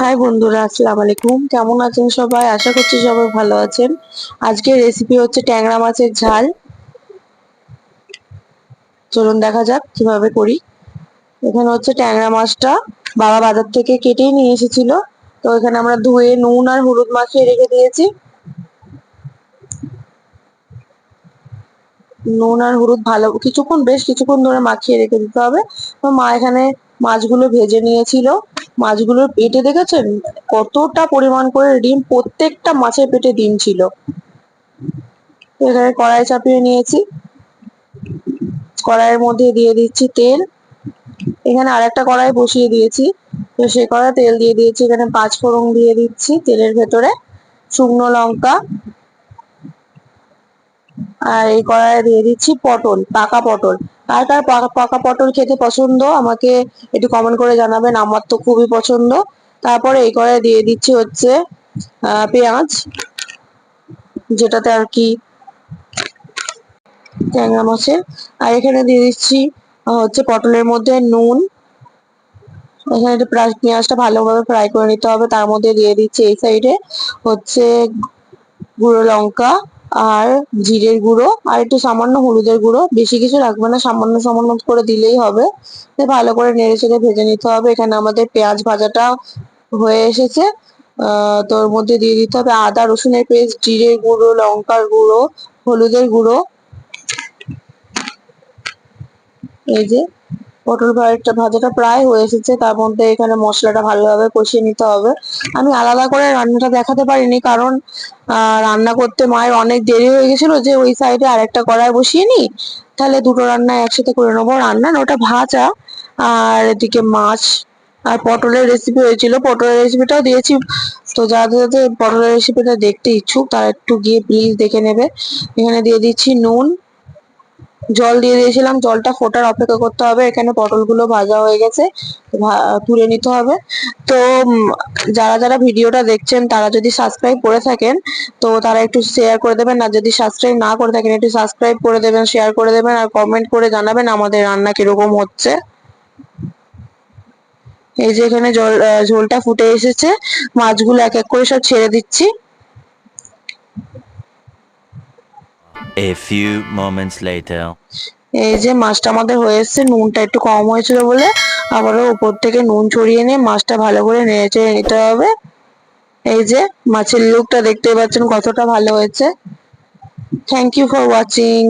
High বন্ধুরা, আসসালামু আলাইকুম। কেমন আছেন সবাই? আশা করছি সবাই ভালো আছেন। আজকের রেসিপি হচ্ছে ট্যাংরা মাছের ঝাল। চলুন দেখা যাক কীভাবে করি। এখানে হচ্ছে ট্যাংরা মাছটা বাবা বাজার থেকে কেটেই নিয়ে এসেছিল। তো এখানে আমরা ধুয়ে, নুন আর হলুদ মাখিয়ে রেখে দিয়েছি। নুন আর হলুদ ভালো, কিছুক্ষণ, বেশ কিছুক্ষণ ধরে মাখিয়ে রেখে দিতে হবে। তো মা এখানে মাছগুলো ভেজে নিয়েছিল। মাছগুলোর পেটে দেখেছেন? কতটা পরিমাণ করে ডিম, প্রত্যেকটা মাছের পেটে ডিম ছিল। এখানে কড়াই চাপিয়ে নিয়েছি। কড়াইয়ের মধ্যে দিয়ে দিচ্ছি তেল। এখানে আরেকটা কড়াই বসিয়ে দিয়েছি। তো সে কড়াই তেল দিয়ে দিয়েছি। এখানে পাঁচ ফোড়ন দিয়ে দিচ্ছি তেলের ভেতরে। শুকনো লঙ্কা। আর এই কড়াইয়ে দিয়ে দিচ্ছি পটল, পাকা পটল। কার কার পাকা পটল খেতে পছন্দ, আমাকে একটু কমেন্ট করে জানাবেন, আমার তো খুবই পছন্দ। তারপরে এই করে দিয়ে দিচ্ছি হচ্ছে পেঁয়াজ, যেটাতে আর কি ট্যাংরা মাছের। আর এখানে দিয়ে দিচ্ছি হচ্ছে পটলের মধ্যে নুন। এখানে একটু পেঁয়াজটা ভালোভাবে ফ্রাই করে নিতে হবে। তার মধ্যে দিয়ে দিচ্ছি এই সাইডে হচ্ছে গুঁড়ো লঙ্কা আর জিরের গুঁড়ো আর একটু সামান্য হলুদের গুঁড়ো। বেশি কিছু রাখবে না, সামান্য সামান্য করে দিলেই হবে। ভালো করে নেড়ে চেড়ে ভেজে নিতে হবে। এখানে আমাদের পেঁয়াজ ভাজাটা হয়ে এসেছে। তোর মধ্যে দিয়ে দিতে হবে আদা, রসুনের পেস্ট, জিরের গুঁড়ো, লঙ্কার গুঁড়ো, হলুদের গুঁড়ো। এই যে পটল ভাজাটা ভাজাটা প্রায় হয়ে এসেছে। তার মধ্যে এখানে মশলাটা ভালোভাবে কষিয়ে নিতে হবে। আমি আলাদা করে রান্নাটা দেখাতে পারিনি কারণ রান্না করতে মায়ের অনেক দেরি হয়ে গেছিল যে ওই সাইডে আরেকটা কড়াই বসিয়ে নি তাহলে দুটো রান্না একসাথে করে নেব। রান্না ওটা ভাজা আর এদিকে মাছ আর পটলের রেসিপি হয়েছিল। পটলের রেসিপিটাও দিয়েছি। তো যাদের যাদের পটলের রেসিপিটা দেখতে ইচ্ছুক তারা একটু গিয়ে প্লিজ দেখে নেবে। এখানে দিয়ে দিচ্ছি নুন জল দিয়ে দিয়েছিলাম, জলটা ফোটার অপেক্ষা করতে হবে, এখানে পটলগুলো ভাজা হয়ে গেছে তুলে নিতে হবে। তো যারা যারা ভিডিওটা দেখছেন, তারা যদি সাবস্ক্রাইব করে থাকেন, তো তারা একটু শেয়ার করে দেবেন, আর যদি সাবস্ক্রাইব না করে থাকেন, একটু সাবস্ক্রাইব করে দেবেন শেয়ার করে দেবেন, আর কমেন্ট করে জানাবেন আমাদের রান্না কীরকম হচ্ছে। এই যে এখানে জল ঝোলটা ফুটে এসেছে, মাছগুলো এক এক করে সব ছেড়ে দিচ্ছি। A few moments later. এই যে মাছটা আমাদের হয়ে এসেছে, নুনটা একটু কম হয়েছিল বলে আবারও উপর থেকে নুন ছড়িয়ে নিয়ে মাছটা ভালো করে নেড়ে নিতে হবে। এই যে মাছের লুকটা দেখতে পাচ্ছেন কতটা ভালো হয়েছে। Thank you for watching